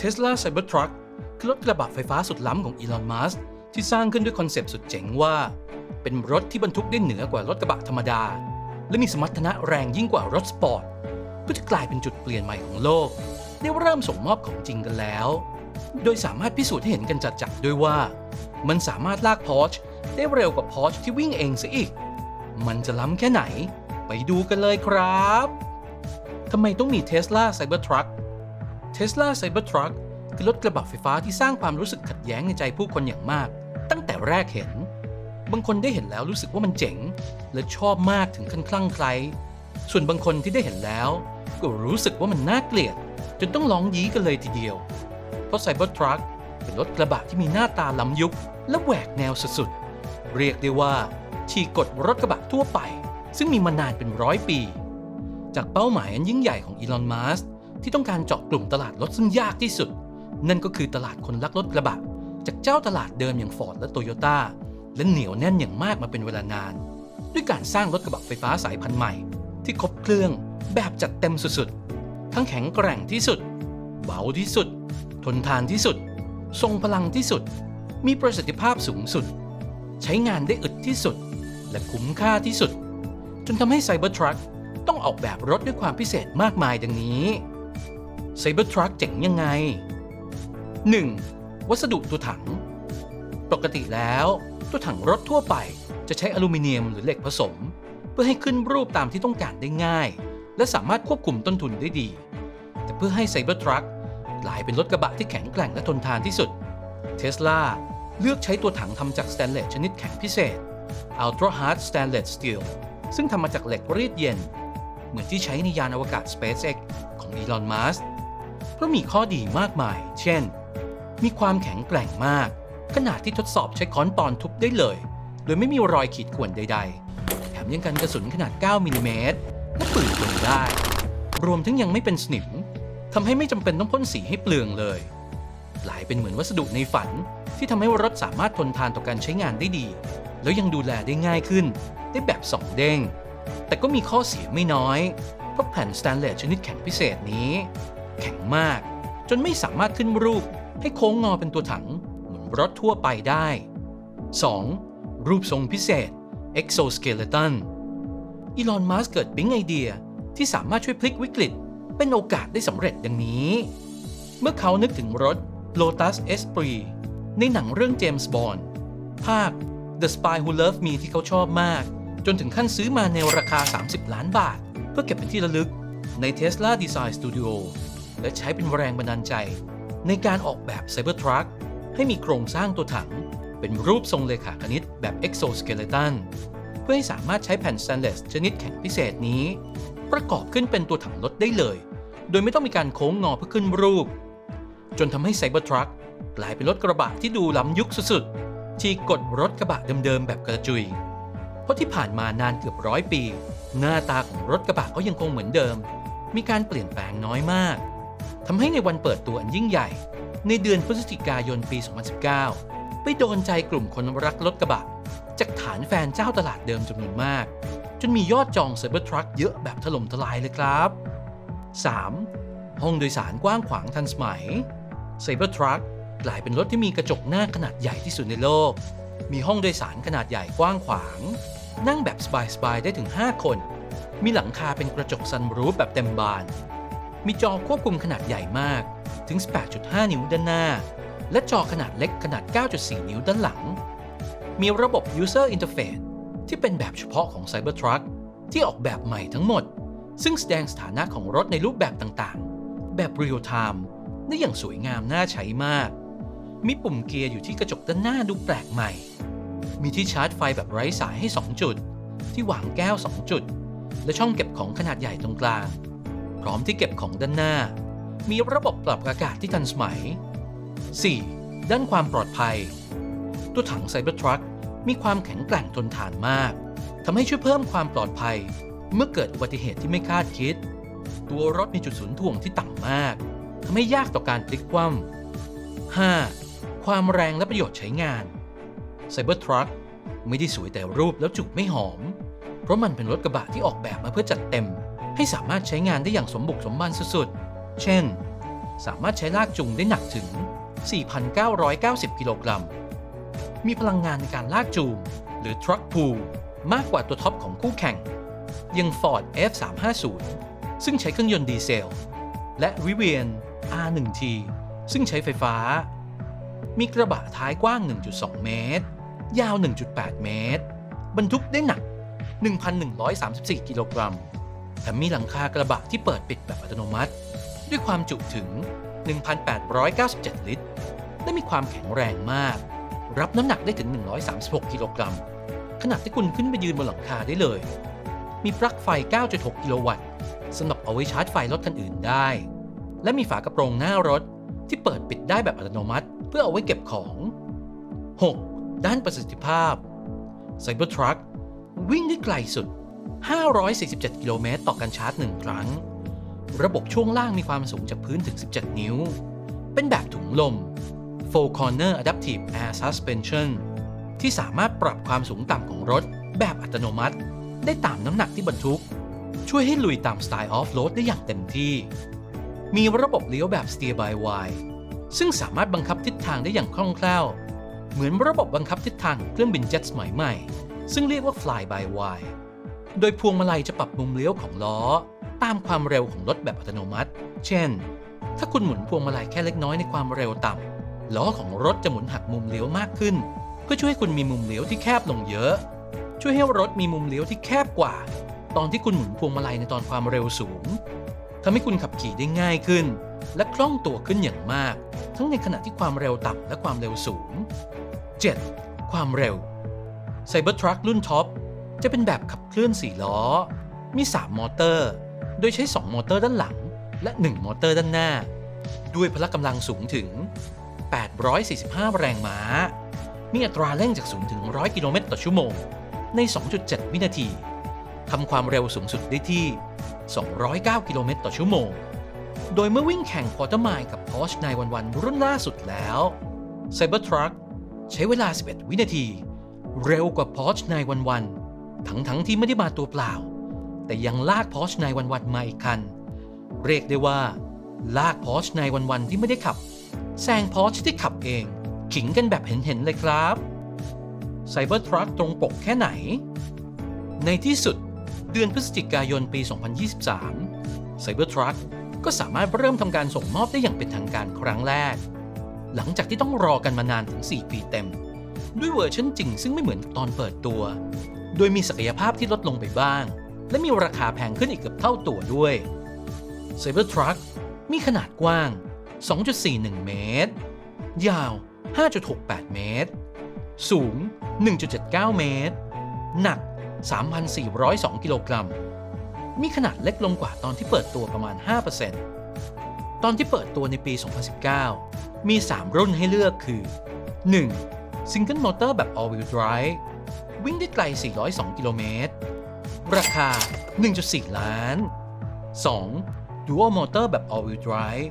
Tesla Cybertruck คือรถกระบะไฟฟ้าสุดล้ำของอีลอน มัสก์ที่สร้างขึ้นด้วยคอนเซปต์สุดเจ๋งว่า เป็นรถที่บรรทุกได้เหนือกว่ารถกระบะธรรมดา และมีสมรรถนะแรงยิ่งกว่ารถสปอร์ตเพื่อจะกลายเป็นจุดเปลี่ยนใหม่ของโลก ได้เริ่มส่งมอบของจริงกันแล้ว โดยสามารถพิสูจน์ให้เห็นกันจัดๆด้วยว่า มันสามารถลากพอร์ชได้เร็วกว่าพอร์ชที่วิ่งเองซะอีก มันจะล้ำแค่ไหน ไปดูกันเลยครับทำไมต้องมี Tesla Cybertruck Tesla Cybertruck คือรถกระบะไฟฟ้าที่สร้างความรู้สึกขัดแย้งในใจผู้คนอย่างมาก ตั้งแต่แรกเห็น บางคนได้เห็นแล้วรู้สึกว่ามันเจ๋ง และชอบมากถึงขั้นคลั่งไคล้ส่วนบางคนที่ได้เห็นแล้ว ก็รู้สึกว่ามันน่าเกลียด จนต้องร้องยี้กันเลยทีเดียว เพราะ Cybertruck เป็นรถกระบะที่มีหน้าตาล้ำยุค และแหวกแนวสุดๆเรียกได้ว่าฉีกกฎรถกระบะทั่วไป ซึ่งมีมานานเป็นร้อยปี จากเป้าหมายอันยิ่งใหญ่ของอีลอนมัสก์ ที่ต้องการเจาะกลุ่มตลาดรถซึ่งยากที่สุด นั่นก็คือตลาดคนรักรถกระบะ จากเจ้าตลาดเดิมอย่างฟอร์ดและโตโยต้าและเหนียวแน่นอย่างมากมาเป็นเวลานาน ด้วยการสร้างรถกระบะไฟฟ้าสายพันธุ์ใหม่ ที่ครบเครื่องแบบจัดเต็มสุดๆ ทั้งแข็งแกร่งที่สุด เบาที่สุด ทนทานที่สุด ทรงพลังที่สุด มีประสิทธิภาพสูงสุด ใช้งานได้อึดที่สุด และคุ้มค่าที่สุด จนทำให้ Cybertruck ต้องออกแบบรถด้วยความพิเศษมากมายดังนี้ Cybertruck เจ๋งยังไง 1. วัสดุตัวถัง ปกติแล้วตัวถังรถทั่วไปจะใช้อลูมิเนียมหรือเหล็กผสม เพื่อให้ขึ้นรูปตามที่ต้องการได้ง่าย และสามารถควบคุมต้นทุนได้ดี แต่เพื่อให้ Cybertruck กลายเป็นรถกระบะที่แข็งแกร่งและทนทานที่สุด Tesla เลือกใช้ตัวถังทำจากสแตนเลสชนิดแข็งพิเศษ Ultra Hard Stainless Steel ซึ่งทำมาจากเหล็กรีดเย็น เหมือนที่ใช้ในยานอวกาศ SpaceX ของ Elon Musk เพราะมีข้อดีมากมาย เช่น มีความแข็งแกร่งมาก ขนาดที่ทดสอบใช้ค้อนปอนทุบได้เลย โดยไม่มีรอยขีดข่วนใด ๆ แถมยังกันกระสุนขนาด 9 มิลลิเมตรและปืนกลได้ รวมทั้งยังไม่เป็นสนิมทำให้ไม่จำเป็นต้องพ่นสีให้เปลืองเลยกลายเป็นเหมือนวัสดุในฝันที่ทำให้รถสามารถทนทานต่อการใช้งานได้ดี แล้วยังดูแลได้ง่ายขึ้น ได้แบบสองเด้ง แต่ก็มีข้อเสียไม่น้อย เพราะแผ่นสแตนเลสชนิดแข็งพิเศษนี้ แข็งมาก จนไม่สามารถขึ้นรูปให้โค้งงอเป็นตัวถัง เหมือนรถทั่วไปได้ 2. รูปทรงพิเศษ exoskeleton อีลอน มัสก์เกิดปิ๊งไอเดียที่สามารถช่วยพลิกวิกฤต เป็นโอกาสได้สำเร็จดังนี้ เมื่อเขานึกถึงรถ Lotus Esprit ในหนังเรื่อง James Bond ภาค The Spy Who Loved Me ที่เขาชอบมาก จนถึงขั้นซื้อมาในราคา 30 ล้านบาท เพื่อเก็บเป็นที่ระลึกใน Tesla Design Studio และใช้เป็นแรงบันดาลใจ ในการออกแบบ Cybertruck ให้มีโครงสร้างตัวถัง เป็นรูปทรงเลขาคณิตแบบ exoskeleton เพื่อให้สามารถใช้แผ่น stainless ชนิดแข็งพิเศษนี้ ประกอบขึ้นเป็นตัวถังรถได้เลย โดยไม่ต้องมีการโค้งงอเพื่อขึ้นรูป จนทำให้ Cybertruck กลายเป็นรถกระบะที่ดูล้ำยุคสุดๆที่กดรถกระบะเดิมๆแบบกระจุย เพราะที่ผ่านมานานเกือบร้อยปี หน้าตาของรถกระบะก็ยังคงเหมือนเดิม มีการเปลี่ยนแปลงน้อยมาก ทำให้ในวันเปิดตัวอันยิ่งใหญ่ ในเดือนพฤศจิกายนปี 2019 ไปโดนใจกลุ่มคนรักรถกระบะ จากฐานแฟนเจ้าตลาดเดิมจำนวนมาก จนมียอดจอง Cybertruck เยอะแบบถล่มทลายเลยครับ 3. ห้องโดยสารกว้างขวางทันสมัย Cybertruck กลายเป็นรถที่มีกระจกหน้าขนาดใหญ่ที่สุดในโลก มีห้องโดยสารขนาดใหญ่กว้างขวาง นั่งแบบสบายๆได้ถึง 5 คน มีหลังคาเป็นกระจกซันรูฟแบบเต็มบาน มีจอควบคุมขนาดใหญ่มากถึง8.5 นิ้วด้านหน้า และจอขนาดเล็กขนาด 9.4 นิ้วด้านหลัง มีระบบ User Interface ที่เป็นแบบเฉพาะของ Cybertruck ที่ออกแบบใหม่ทั้งหมด ซึ่งแสดงสถานะของรถในรูปแบบต่างๆ แบบ Real Time ได้อย่างสวยงามน่าใช้มาก มีปุ่มเกียร์อยู่ที่กระจกด้านหน้าดูแปลกใหม่ มีที่ชาร์จไฟแบบไร้สายให้ 2 จุด ที่วางแก้ว 2 จุด และช่องเก็บของขนาดใหญ่ตรงกลาง ร้อมที่เก็บของด้านหน้า มีระบบปรับอากาศที่ทันสมัย 4. ด้านความปลอดภัย ตัวถัง Cybertruck มีความแข็งแกร่งทนทานมากทำให้ช่วยเพิ่มความปลอดภัย เมื่อเกิดอุบัติเหตุที่ไม่คาดคิด ตัวรถมีจุดศูนย์ถ่วงที่ต่ำมากทำให้ยากต่อการพลิกคว่ำ 5. ความแรงและประโยชน์ใช้งาน Cybertruck ไม่ได้สวยแต่รูปแล้วจุกไม่หอม เพราะมันเป็นรถกระบะที่ออกแบบมาเพื่อจัดเต็ม ให้สามารถใช้งานได้อย่างสมบุกสมบันสุดๆ เช่น สามารถใช้ลากจูงได้หนักถึง 4,990 กิโลกรัม มีพลังงานในการลากจูง หรือ truck pull มากกว่าตัวท็อปของคู่แข่งอยัง Ford F350 ซึ่งใช้เครื่องยนต์ดีเซล และ Rivian R1T ซึ่งใช้ไฟฟ้า มีกระบะท้ายกว้าง 1.2 เมตร ยาว 1.8 เมตร บรรทุกได้หนัก 1,134 กิโลกรัม แถมมีหลังคากระบะที่เปิดปิดแบบอัตโนมัติ ด้วยความจุถึง 1,897 ลิตร และมีความแข็งแรงมาก รับน้ำหนักได้ถึง 136 กิโลกรัมขณะที่คุณขึ้นไปยืนบนหลังคาได้เลย มีปลั๊กไฟ 9.6 กิโลวัตต์สำหรับเอาไว้ชาร์จไฟรถคันอื่นได้ และมีฝากระโปรงหน้ารถที่เปิดปิดได้แบบอัตโนมัติ เพื่อเอาไว้เก็บของ 6. ด้านประสิทธิภาพ Cybertruck วิ่งได้ไกลสุด 547 กิโลเมตรต่อการชาร์จ 1 ครั้ง ระบบช่วงล่างมีความสูงจากพื้นถึง 17 นิ้ว เป็นแบบถุงลม Full Corner Adaptive Air Suspension ที่สามารถปรับความสูงต่ำของรถ แบบอัตโนมัติ ได้ตามน้ำหนักที่บรรทุก ช่วยให้ลุยตามสไตล์ออฟโรดได้อย่างเต็มที่ มีระบบเลี้ยวแบบ Steer by Wire ซึ่งสามารถบังคับทิศทางได้อย่างคล่องแคล่ว เหมือนระบบบังคับทิศทางของเครื่องบินเจ็ตสมัยใหม่ ซึ่งเรียกว่า Fly by Wire โดยพวงมาลัยจะปรับมุมเลี้ยวของล้อ ตามความเร็วของรถแบบอัตโนมัติ เช่น ถ้าคุณหมุนพวงมาลัยแค่เล็กน้อยในความเร็วต่ำล้อของรถจะหมุนหักมุมเลี้ยวมากขึ้นเพื่อช่วยให้คุณมีมุมเลี้ยวที่แคบลงเยอะ ช่วยให้รถมีมุมเลี้ยวที่แคบกว่า ตอนที่คุณหมุนพวงมาลัยในตอนความเร็วสูงทำให้คุณขับขี่ได้ง่ายขึ้น และคล่องตัวขึ้นอย่างมาก ทั้งในขณะที่ความเร็วต่ำและความเร็วสูง 7. ความเร็ว Cybertruck รุ่นท็อป จะเป็นแบบขับเคลื่อน 4 ล้อ มี 3 มอเตอร์ โดยใช้ 2 มอเตอร์ด้านหลัง และ 1 มอเตอร์ด้านหน้า ด้วยพละกำลังสูงถึง 845 แรงม้า มีอัตราเร่งจาก 0 ถึง 100 กิโลเมตรต่อชั่วโมง ใน 2.7 วินาที ทำความเร็วสูงสุดได้ที่ 209 กิโลเมตรต่อชั่วโมง โดยเมื่อวิ่งแข่งควอเตอร์ไมล์กับ Porsche 911 รุ่นล่าสุดแล้ว Cybertruck ใช้เวลา 11 วินาที เร็วกว่า Porsche 911 ทั้งๆที่ไม่ได้มาตัวเปล่า แต่ยังลาก Porsche 911มาอีกคัน เรียกได้ว่า ลาก Porsche 911ที่ไม่ได้ขับแซง Porsche ที่ขับเอง ขิงกันแบบเห็นๆเลยครับ Cybertruck ตรงปกแค่ไหน ในที่สุดเดือนพฤศจิกายนปี 2023 Cybertruck ก็สามารถเริ่มทำการส่งมอบได้อย่างเป็นทางการครั้งแรก หลังจากที่ต้องรอกันมานานถึง 4 ปีเต็ม ด้วยเวอร์ชันจริงซึ่งไม่เหมือนตอนเปิดตัว โดยมีศักยภาพที่ลดลงไปบ้าง และมีราคาแพงขึ้นอีกเกือบเท่าตัวด้วย Cybertruck มีขนาดกว้าง 2.41 เมตร ยาว 5.68 เมตร สูง 1.79 เมตร หนัก 3,402 กิโลกรัม มีขนาดเล็กลงกว่าตอนที่เปิดตัวประมาณ 5%ตอนที่เปิดตัวในปี 2019 มี 3 รุ่นให้เลือกคือ 1. Single Motor แบบ All Wheel Drive วิ่งได้ไกล 402 กิโลเมตร ราคา 1.4 ล้าน 2. Dual Motor แบบ All Wheel Drive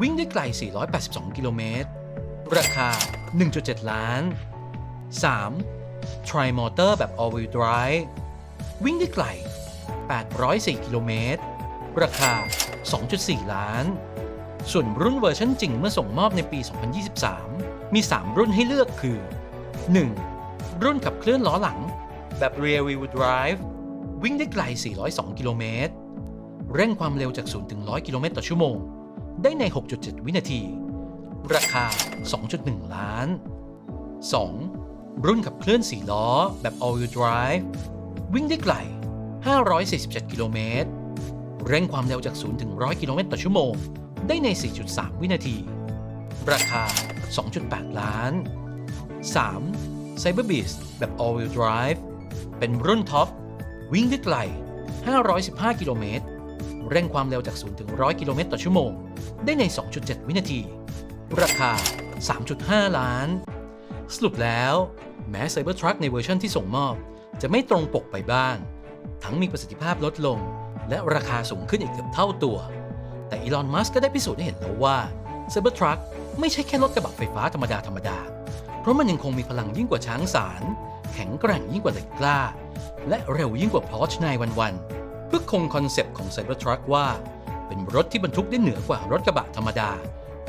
วิ่งได้ไกล 482 กิโลเมตร ราคา 1.7 ล้าน 3. Tri Motor แบบ All Wheel Drive วิ่งได้ไกล 804 กิโลเมตร ราคา 2.4 ล้าน ส่วนรุ่นเวอร์ชันจริงเมื่อส่งมอบในปี 2023 มี 3 รุ่นให้เลือกคือ 1. รุ่นขับเคลื่อนล้อหลัง แบบ Rear Wheel Drive วิ่งได้ไกล 402 กิโลเมตร เร่งความเร็วจาก 0 ถึง 100 กิโลเมตรต่อชั่วโมง ได้ใน 6.7 วินาที ราคา 2.1 ล้าน 2. รุ่นขับเคลื่อน 4 ล้อ แบบ All Wheel Drive วิ่งได้ไกล 547 กิโลเมตร เร่งความเร็วจาก 0 ถึง 100 กิโลเมตรต่อชั่วโมง ได้ใน 4.3 วินาที ราคา 2.8 ล้าน 3. Cyber Beast แบบ All Wheel Drive เป็นรุ่นท็อป วิ่งได้ไกล 515 กิโลเมตร เร่งความเร็วจาก 0 ถึง 100 กิโลเมตรต่อชั่วโมง ได้ใน 2.7 วินาที ราคา 3.5 ล้าน สรุปแล้วแม้ Cybertruck ในเวอร์ชันที่ส่งมอบ จะไม่ตรงปกไปบ้าง ทั้งมีประสิทธิภาพลดลง และราคาสูงขึ้นอีกเกือบเท่าตัว แต่อีลอน มัสก์ก็ได้พิสูจน์ให้เห็นแล้วว่า Cybertruck ไม่ใช่แค่รถกระบะไฟฟ้าธรรมดาธรรมดา เพราะมันยังคงมีพลังยิ่งกว่าช้างสาร แข็งแกร่งยิ่งกว่าเหล็กกล้า และเร็วยิ่งกว่า Porsche 911เพื่อคงคอนเซปต์ของ Cybertruck ว่าเป็นเป็นรถที่บรรทุกได้เหนือกว่ารถกระบะธรรมดา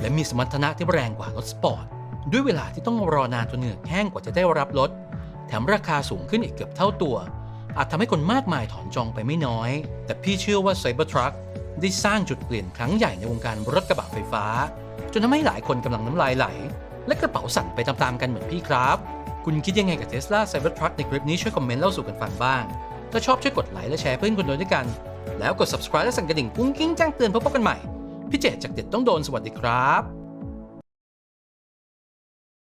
และมีสมรรถนะที่แรงกว่ารถสปอร์ตด้วยเวลาที่ต้องรอนานจนเหงือกแห้งกว่าจะได้รับรถแถมราคาสูงขึ้นอีกเกือบเท่าตัว อาจทำให้คนมากมายถอนจองไปไม่น้อย แต่พี่เชื่อว่า Cybertruck ได้สร้างจุดเปลี่ยนครั้งใหญ่ในวงการรถกระบะไฟฟ้า จนทำให้หลายคนกำลังน้ำลายไหล และกระเป๋าสั่นไปตามๆกันเหมือนพี่ครับ คุณคิดยังไงกับ Tesla Cybertruck ในคลิปนี้ช่วยคอมเมนต์เล่าสู่กันฟังบ้าง ถ้าชอบช่วยกดไลค์และแชร์เพื่อนคนโดนด้วยกัน แล้วกด subscribe และสั่นกระดิ่งกุ้งกิ้งแจ้งเตือนเพื่อพบกันใหม่ พี่เจตจากเด็ดต้องโดนสวัสดีครับ